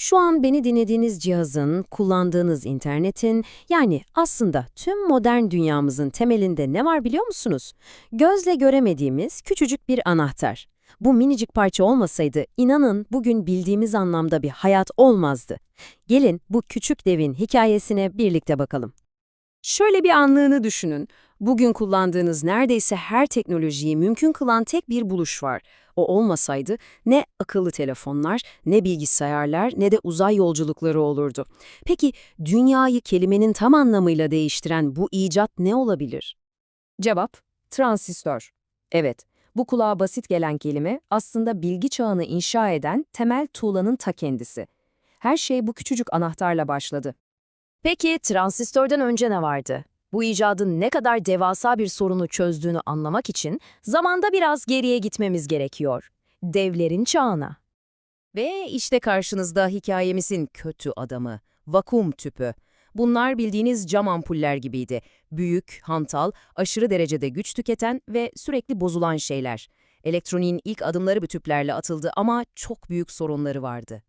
Şu an beni dinlediğiniz cihazın, kullandığınız internetin, yani aslında tüm modern dünyamızın temelinde ne var biliyor musunuz? Gözle göremediğimiz küçücük bir anahtar. Bu minicik parça olmasaydı inanın bugün bildiğimiz anlamda bir hayat olmazdı. Gelin bu küçük devin hikayesine birlikte bakalım. Şöyle bir anlığını düşünün. Bugün kullandığınız neredeyse her teknolojiyi mümkün kılan tek bir buluş var. O olmasaydı ne akıllı telefonlar, ne bilgisayarlar, ne de uzay yolculukları olurdu. Peki dünyayı kelimenin tam anlamıyla değiştiren bu icat ne olabilir? Cevap, transistör. Evet, bu kulağa basit gelen kelime aslında bilgi çağını inşa eden temel tuğlanın ta kendisi. Her şey bu küçücük anahtarla başladı. Peki transistörden önce ne vardı? Bu icadın ne kadar devasa bir sorunu çözdüğünü anlamak için zamanda biraz geriye gitmemiz gerekiyor. Devlerin çağına. Ve işte karşınızda hikayemizin kötü adamı, vakum tüpü. Bunlar bildiğiniz cam ampuller gibiydi. Büyük, hantal, aşırı derecede güç tüketen ve sürekli bozulan şeyler. Elektroniğin ilk adımları bu tüplerle atıldı ama çok büyük sorunları vardı.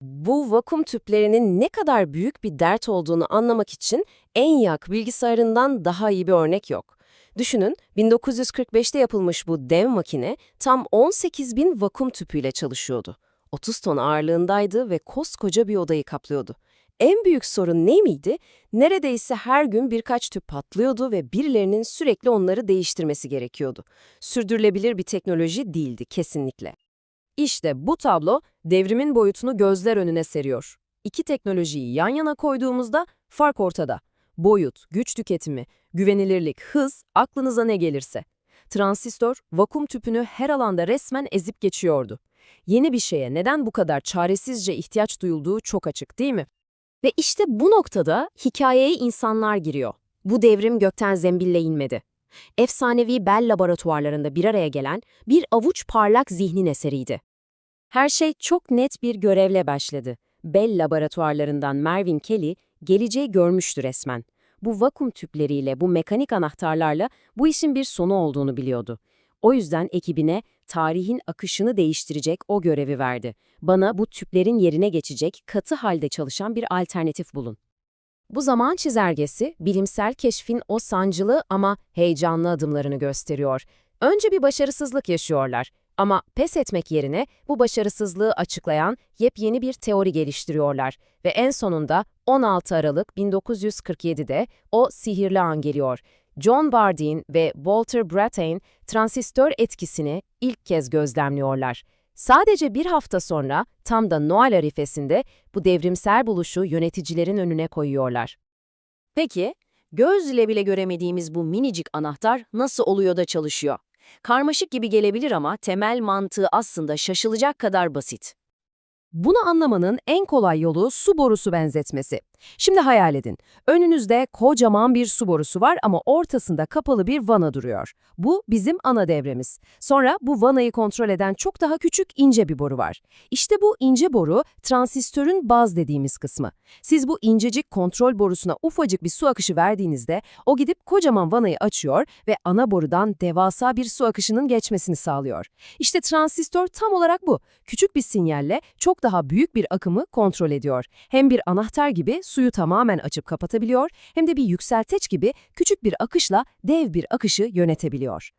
Bu vakum tüplerinin ne kadar büyük bir dert olduğunu anlamak için ENIAC bilgisayarından daha iyi bir örnek yok. Düşünün, 1945'te yapılmış bu dev makine tam 18 bin vakum tüpüyle çalışıyordu. 30 ton ağırlığındaydı ve koskoca bir odayı kaplıyordu. En büyük sorun ne miydi? Neredeyse her gün birkaç tüp patlıyordu ve birilerinin sürekli onları değiştirmesi gerekiyordu. Sürdürülebilir bir teknoloji değildi kesinlikle. İşte bu tablo devrimin boyutunu gözler önüne seriyor. İki teknolojiyi yan yana koyduğumuzda fark ortada. Boyut, güç tüketimi, güvenilirlik, hız, aklınıza ne gelirse. Transistör, vakum tüpünü her alanda resmen ezip geçiyordu. Yeni bir şeye neden bu kadar çaresizce ihtiyaç duyulduğu çok açık değil mi? Ve işte bu noktada hikayeye insanlar giriyor. Bu devrim gökten zembille inmedi. Efsanevi Bell laboratuvarlarında bir araya gelen bir avuç parlak zihnin eseriydi. Her şey çok net bir görevle başladı. Bell laboratuvarlarından Mervyn Kelly geleceği görmüştü resmen. Bu vakum tüpleriyle, bu mekanik anahtarlarla bu işin bir sonu olduğunu biliyordu. O yüzden ekibine tarihin akışını değiştirecek o görevi verdi. Bana bu tüplerin yerine geçecek, katı halde çalışan bir alternatif bulun. Bu zaman çizelgesi, bilimsel keşfin o sancılı ama heyecanlı adımlarını gösteriyor. Önce bir başarısızlık yaşıyorlar ama pes etmek yerine bu başarısızlığı açıklayan yepyeni bir teori geliştiriyorlar ve en sonunda 16 Aralık 1947'de o sihirli an geliyor. John Bardeen ve Walter Brattain transistör etkisini ilk kez gözlemliyorlar. Sadece bir hafta sonra tam da Noel arifesinde bu devrimsel buluşu yöneticilerin önüne koyuyorlar. Peki, göz ile bile göremediğimiz bu minicik anahtar nasıl oluyor da çalışıyor? Karmaşık gibi gelebilir ama temel mantığı aslında şaşılacak kadar basit. Bunu anlamanın en kolay yolu su borusu benzetmesi. Şimdi hayal edin. Önünüzde kocaman bir su borusu var ama ortasında kapalı bir vana duruyor. Bu bizim ana devremiz. Sonra bu vanayı kontrol eden çok daha küçük ince bir boru var. İşte bu ince boru transistörün baz dediğimiz kısmı. Siz bu incecik kontrol borusuna ufacık bir su akışı verdiğinizde o gidip kocaman vanayı açıyor ve ana borudan devasa bir su akışının geçmesini sağlıyor. İşte transistör tam olarak bu. Küçük bir sinyalle çok daha büyük bir akımı kontrol ediyor. Hem bir anahtar gibi suyu tamamen açıp kapatabiliyor hem de bir yükselteç gibi küçük bir akışla dev bir akışı yönetebiliyor.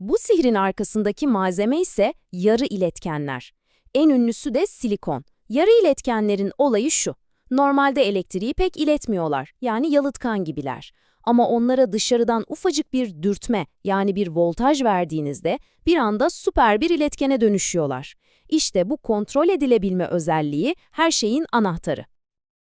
Bu sihrin arkasındaki malzeme ise yarı iletkenler. En ünlüsü de silikon. Yarı iletkenlerin olayı şu. Normalde elektriği pek iletmiyorlar, yani yalıtkan gibiler. Ama onlara dışarıdan ufacık bir dürtme, yani bir voltaj verdiğinizde bir anda süper bir iletkene dönüşüyorlar. İşte bu kontrol edilebilme özelliği her şeyin anahtarı.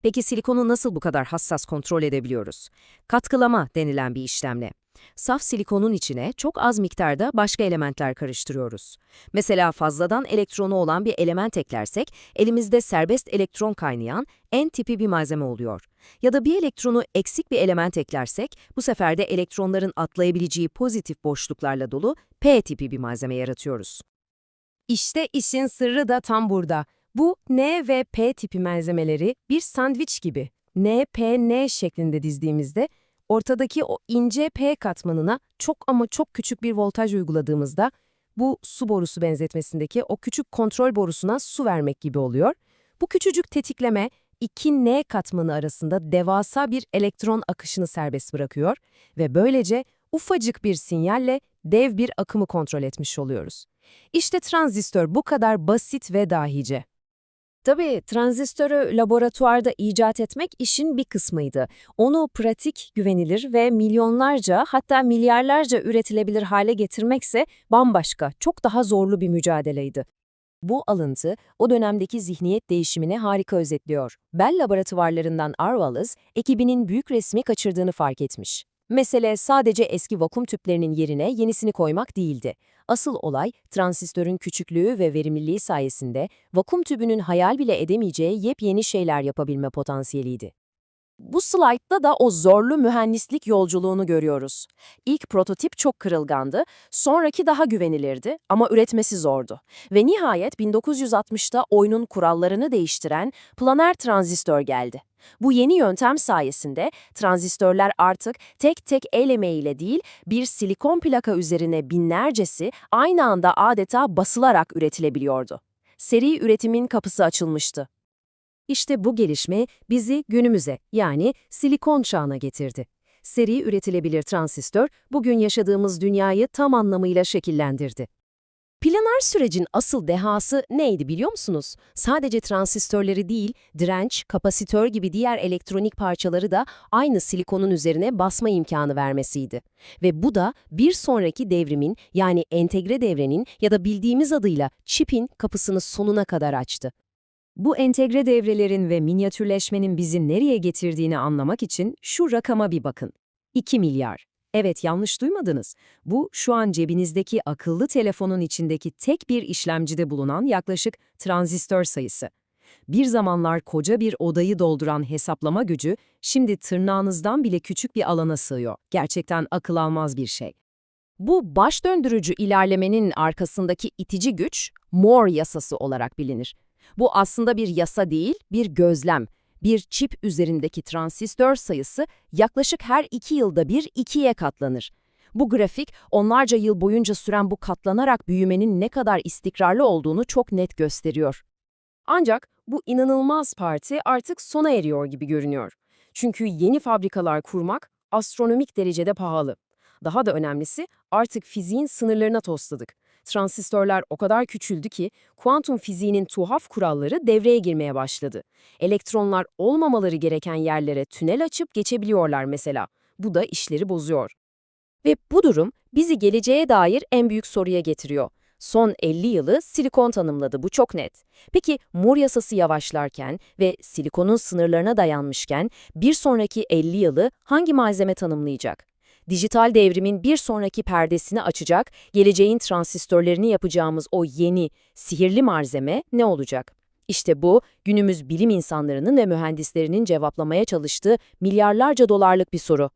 Peki silikonu nasıl bu kadar hassas kontrol edebiliyoruz? Katkılama denilen bir işlemle. Saf silikonun içine çok az miktarda başka elementler karıştırıyoruz. Mesela fazladan elektronu olan bir element eklersek, elimizde serbest elektron kaynayan N tipi bir malzeme oluyor. Ya da bir elektronu eksik bir element eklersek, bu sefer de elektronların atlayabileceği pozitif boşluklarla dolu P tipi bir malzeme yaratıyoruz. İşte işin sırrı da tam burada. Bu N ve P tipi malzemeleri bir sandviç gibi N, P, N şeklinde dizdiğimizde ortadaki o ince P katmanına çok ama çok küçük bir voltaj uyguladığımızda bu su borusu benzetmesindeki o küçük kontrol borusuna su vermek gibi oluyor. Bu küçücük tetikleme 2N katmanı arasında devasa bir elektron akışını serbest bırakıyor ve böylece ufacık bir sinyalle dev bir akımı kontrol etmiş oluyoruz. İşte transistör bu kadar basit ve dahice. Tabii transistörü laboratuvarda icat etmek işin bir kısmıydı. Onu pratik, güvenilir ve milyonlarca hatta milyarlarca üretilebilir hale getirmekse bambaşka, çok daha zorlu bir mücadeleydi. Bu alıntı o dönemdeki zihniyet değişimini harika özetliyor. Bell laboratuvarlarından Arvalis, ekibinin büyük resmi kaçırdığını fark etmiş. Mesele sadece eski vakum tüplerinin yerine yenisini koymak değildi. Asıl olay transistörün küçüklüğü ve verimliliği sayesinde vakum tübünün hayal bile edemeyeceği yepyeni şeyler yapabilme potansiyeliydi. Bu slaytta da o zorlu mühendislik yolculuğunu görüyoruz. İlk prototip çok kırılgandı, sonraki daha güvenilirdi ama üretmesi zordu. Ve nihayet 1960'ta oyunun kurallarını değiştiren planer transistör geldi. Bu yeni yöntem sayesinde transistörler artık tek tek el emeğiyle değil, bir silikon plaka üzerine binlercesi aynı anda adeta basılarak üretilebiliyordu. Seri üretimin kapısı açılmıştı. İşte bu gelişme bizi günümüze yani silikon çağına getirdi. Seri üretilebilir transistör bugün yaşadığımız dünyayı tam anlamıyla şekillendirdi. Planar sürecin asıl dehası neydi biliyor musunuz? Sadece transistörleri değil, direnç, kapasitör gibi diğer elektronik parçaları da aynı silikonun üzerine basma imkanı vermesiydi. Ve bu da bir sonraki devrimin yani entegre devrenin ya da bildiğimiz adıyla çipin kapısını sonuna kadar açtı. Bu entegre devrelerin ve minyatürleşmenin bizi nereye getirdiğini anlamak için şu rakama bir bakın. 2 milyar. Evet yanlış duymadınız. Bu şu an cebinizdeki akıllı telefonun içindeki tek bir işlemcide bulunan yaklaşık transistör sayısı. Bir zamanlar koca bir odayı dolduran hesaplama gücü şimdi tırnağınızdan bile küçük bir alana sığıyor. Gerçekten akıl almaz bir şey. Bu baş döndürücü ilerlemenin arkasındaki itici güç Moore yasası olarak bilinir. Bu aslında bir yasa değil, bir gözlem. Bir çip üzerindeki transistör sayısı yaklaşık her iki yılda bir ikiye katlanır. Bu grafik onlarca yıl boyunca süren bu katlanarak büyümenin ne kadar istikrarlı olduğunu çok net gösteriyor. Ancak bu inanılmaz parti artık sona eriyor gibi görünüyor. Çünkü yeni fabrikalar kurmak astronomik derecede pahalı. Daha da önemlisi artık fiziğin sınırlarına tosladık. Transistörler o kadar küçüldü ki kuantum fiziğinin tuhaf kuralları devreye girmeye başladı. Elektronlar olmamaları gereken yerlere tünel açıp geçebiliyorlar mesela. Bu da işleri bozuyor. Ve bu durum bizi geleceğe dair en büyük soruya getiriyor. Son 50 yılı silikon tanımladı, bu çok net. Peki Moore yasası yavaşlarken ve silikonun sınırlarına dayanmışken bir sonraki 50 yılı hangi malzeme tanımlayacak? Dijital devrimin bir sonraki perdesini açacak, geleceğin transistörlerini yapacağımız o yeni, sihirli malzeme ne olacak? İşte bu, günümüz bilim insanlarının ve mühendislerinin cevaplamaya çalıştığı milyarlarca dolarlık bir soru.